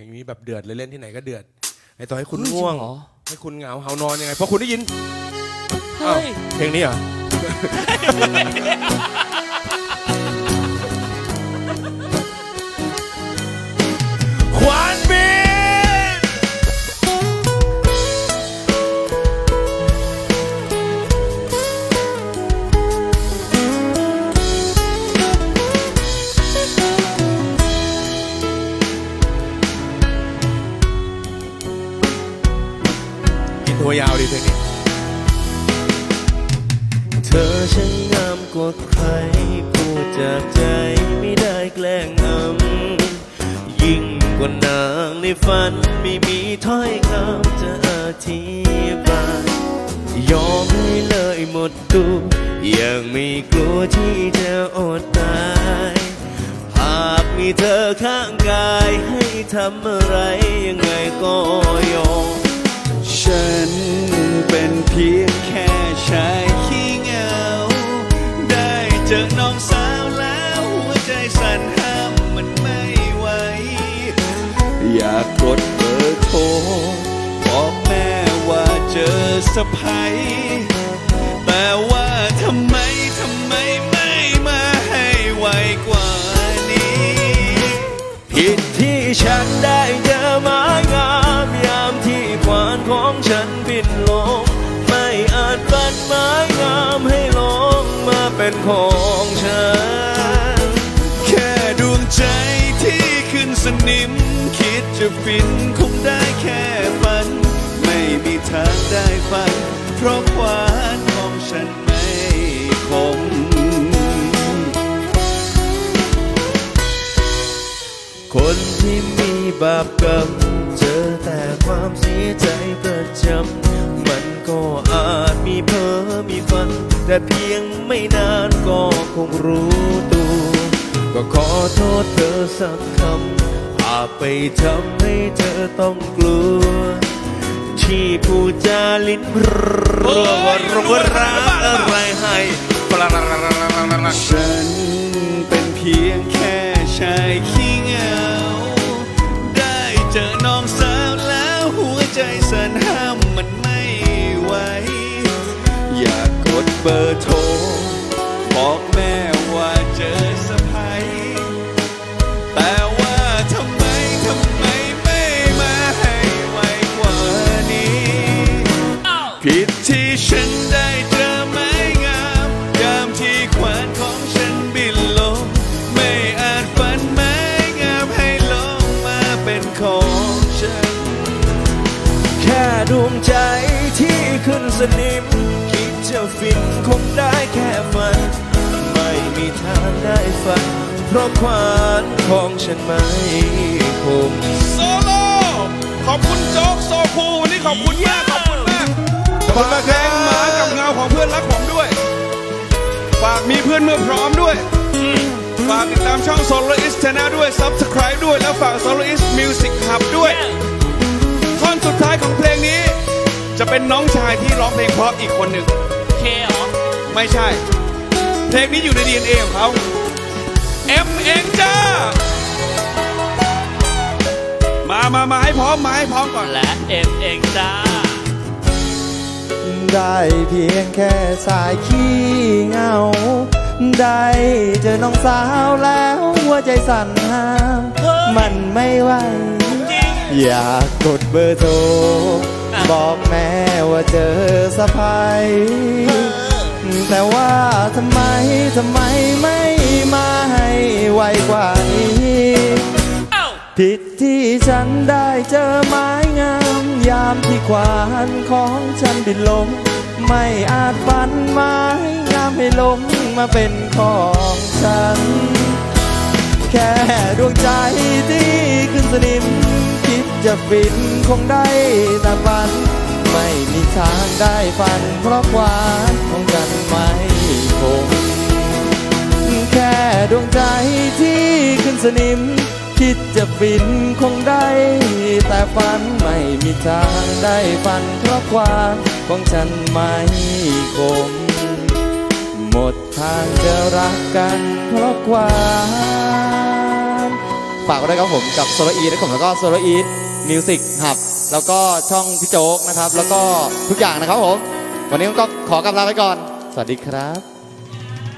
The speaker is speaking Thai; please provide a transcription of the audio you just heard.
ลงนี้แบบเดือดเลยเล่นที่ไหนก็เดือดไอ้ต่อให้คุณเฮ้ยง่วงจริงเหรอ ให้คุณเหงาเฮานอนยังไงเพราะคุณได้ยินอ้าวเฮ้ย เพลงนี้เหรอ ตัวยาวดิเพลงนี้ เธอช่างงามกว่าใครพูดจากใจไม่ได้แกล้งอำยิ่งกว่านางในฝันไม่มีถ้อยคำจะอธิบายยอมให้เลยหมดตัวยังไม่กลัวที่จะอดตายหากมีเธอข้างกายให้ทำอะไรยังไงก็ยอม นเป็นเพียงแค่ชายขี้เหงา ได้เจอน้องสาวแล้วหัวใจสั่นห้ามมันไม่ไหว อยากกดเบอร์โทรบอกแม่ว่าเจอสะพายแต่ว่า นของฉัน แค่ดวงใจที่ขึ้นสนิม คิดจะฟินคงได้แค่ฝัน ไม่มีทางได้ฝัน เพราะควานของฉันไม่คมคนที่มีบาปกรรม เจอแต่ความเสียใจประจำมันก็อาจมีเพ้อมีฝัน แต่เพียงไม่นาน ก็คงรู้ตัว ก็ขอโทษเธอสักคำอาไปทำให้เธอต้องกลัว ที่พูดจาลิ้นรัวรัวรักอะไรให้ฉันเป็นเพียงแค่ชายขี้เหงา ได้เจอน้องสาวแล้วหัวใจสั่นห้ามมันไม่ไหวอยากกดเบอร์โทร สนิมคิดจะฟินคงได้แค่ฝัน ไม่มีทางได้ฝัน เพราะควานของฉันไม่คมโซโล่ขอบคุณโจ๊กโซคูวันนี้ขอบคุณมากขอบคุณมากขอบคุณมากฝากเพลงหมากับเงาของเพื่อนรักผมด้วย ฝากมีเพื่อนเมื่อพร้อมด้วย ฝากติดตามช่อง Soloist Channel ด้วย Subscribe ด้วย แล้วฝาก Soloist Music Hub ด้วยท่อนสุดท้ายของเพลงนี้ จะเป็นน้องชายที่ร้องเพลงเพราะอีกคนหนึ่ง เคเหรอไม่ใช่ เพลงนี้อยู่ใน DNA ของเขาเอ็มเองจ้า มามามาให้พร้อมมาให้พร้อมก่อน และเอ็มเองจ้า ได้เพียงแค่สายขี้เหงา ได้เจอน้องสาวแล้วหัวใจสั่นห้ามเฮ้ยมันไม่ไหวจริงอยากกดเบอร์โทร บอกแม่ว่าเจอสะพายแต่ว่าทำไมทำไมไม่มาให้ไวกว่านี้ผิดที่ฉันได้เจอไม้งามยามที่ควานของฉันบินลง ไม่อาจฝันไม้งามให้ลงมาเป็นของฉัน แค่ดวงใจที่ขึ้นสนิม จะฟินคงได้แต่ฝัน ไม่มีทางได้ฝัน เพราะความของฉันไม่คงแค่ดวงใจที่ขึ้นสนิม คิดจะฟินคงได้ แต่ฝันไม่มีทางได้ฝัน เพราะความของฉันไม่คงหมดทางจะรักกันเพราะความฝากไว้ด้วยครับผมกับโซโลอีนะครับผมแล้วก็โซโลอี มิวสิกหับแล้วก็ช่องพี่โจ๊กนะครับ แล้วก็ทุกอย่างนะครับผม วันนี้ก็ขอกำลาไปก่อน สวัสดีครับ